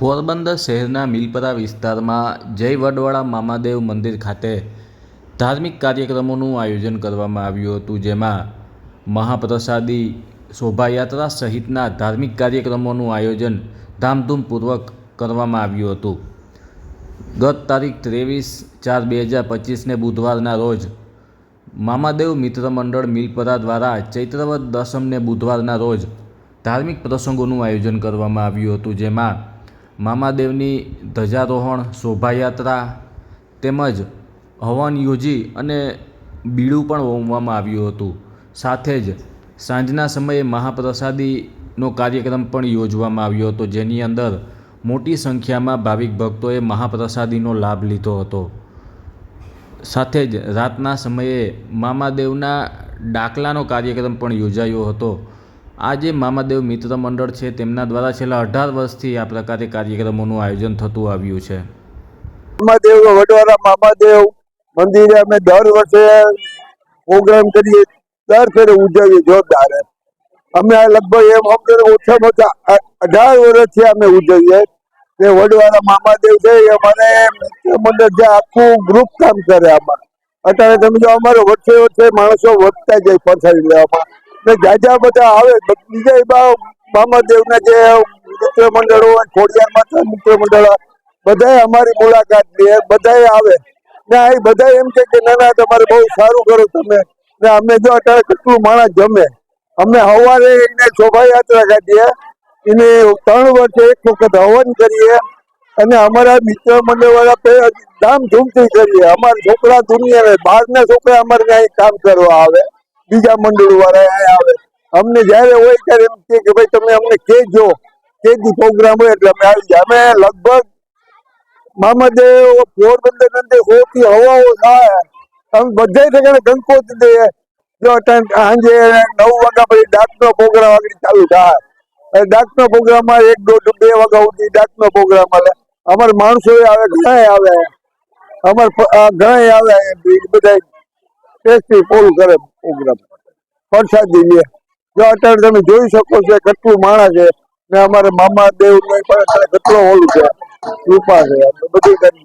પોરબંદર શહેરના મિલપરા વિસ્તારમાં જય વડવાળા મામાદેવ મંદિર ખાતે ધાર્મિક કાર્યક્રમોનું આયોજન કરવામાં આવ્યું હતું, જેમાં મહાપ્રસાદી શોભાયાત્રા સહિતના ધાર્મિક કાર્યક્રમોનું આયોજન ધામધૂમપૂર્વક કરવામાં આવ્યું હતું. ગત તારીખ ત્રેવીસ ચાર બે હજાર પચીસને બુધવારના રોજ મામાદેવ મિત્ર મંડળ મિલપરા દ્વારા ચૈત્રવદ દસમને બુધવારના રોજ ધાર્મિક પ્રસંગોનું આયોજન કરવામાં આવ્યું હતું, જેમાં મામાદેવની ધ્વજારોહણ, શોભાયાત્રા તેમજ હવન યોજી અને બીડું પણ હોમવામાં આવ્યું હતું. સાથે જ સાંજના સમયે મહાપ્રસાદીનો કાર્યક્રમ પણ યોજવામાં આવ્યો હતો, જેની અંદર મોટી સંખ્યામાં ભાવિક ભક્તોએ મહાપ્રસાદીનો લાભ લીધો હતો. સાથે જ રાતના સમયે મામાદેવના ડાકલાનો કાર્યક્રમ પણ યોજાયો હતો. આ જે મામાદેવ મિત્ર મંડળ છે, તેમના દ્વારા છેલ્લા અઢાર વર્ષથી આ પ્રકારે કાર્યક્રમોનું આયોજન થતું આવ્યું છે. મામાદેવ વડવાળા મામાદેવ મંદિરે અમે દર વર્ષે પ્રોગ્રામ કરીએ, દર ફેરે ઉજવીએ, જોરદાર અમે આ લગભગ એમ સમજો ઓછામાં ઓછા અઢાર વર્ષથી અમે ઉજવીએ. તે વડવાળા મામાદેવ છે, એ અમારે મંડળ જે આખું ગ્રુપ કામ કરે આમાં. અત્યારે તમે જો અમારે વચ્ચે વચ્ચે માણસો વધતા જાય પરસાડી લેવામાં. ને જાજા બધા આવે બીજા મામાદેવના જે મિત્ર મંડળો ખોડિયાર માતા મિત્ર મંડળ બધાય અમારી મુલાકાત લે બધાય આવે. ને આ બધા એમ કે, ના ના, તમારે બહુ સારું કરો તમે. ને અમે જો અત્યારે કેટલું માણસ જમે. અમે સવારે એને શોભાયાત્રા કાઢીએ. એને ત્રણ વર્ષે એક વખત હવન કરીએ. અને અમારા મિત્ર મંડળ વાળા ધામધૂમથી કરીએ. અમારા છોકરા દુનિયા બહારના છોકરા અમારે ત્યાં કામ કરવા આવે. બીજા મંડળ વાળા આવે. અમને જયારે હોય ત્યારે એમ કે કે ભાઈ તમે અમને કેજો કે પ્રોગ્રામ હોય એટલે અમે આવી જાય. અમે લગભગ મામાદેવ, પોરબંદર અંદર હોતી હવાઓ થાય. અમે બધા ઠેકાણે ગંકોત દઈએ જો સાંજે નવ વાગ્યા પછી ડાકનો પ્રોગ્રામ આગળ ચાલુ થાય. ડાકનો પ્રોગ્રામમાં એક દોઢ બે વાગ્યા સુધી ડાકનો પ્રોગ્રામ હાલે. અમારે માણસો આવે ઘણા આવે. અમારે ઘણા આવે. બધા ટેસ્ટી પોલ કરે પ્રોગ્રામ પ્રસાદી લે. જો અત્યારે તમે જોઈ શકો છો કેટલું માણસ છે. ને અમારે મામા દેવ પણ અત્યારે કેટલો હોલ છે. કૃપા છે. બધું કરી